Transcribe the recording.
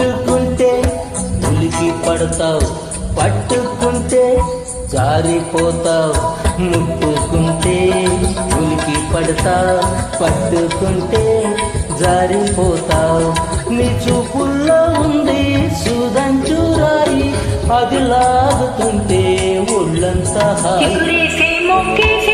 పట్టుకుంటే ఉలికి పడతావు. పట్టుకుంటే జారిపోతావు. ముట్టుకుంటే ఉలికి పడతావు. పట్టుకుంటే జారిపోతావు. నీ చూపుల్లో ఉంది చూరాయి అది లాగుతుంటే ఒళ్ళంతా హాయి.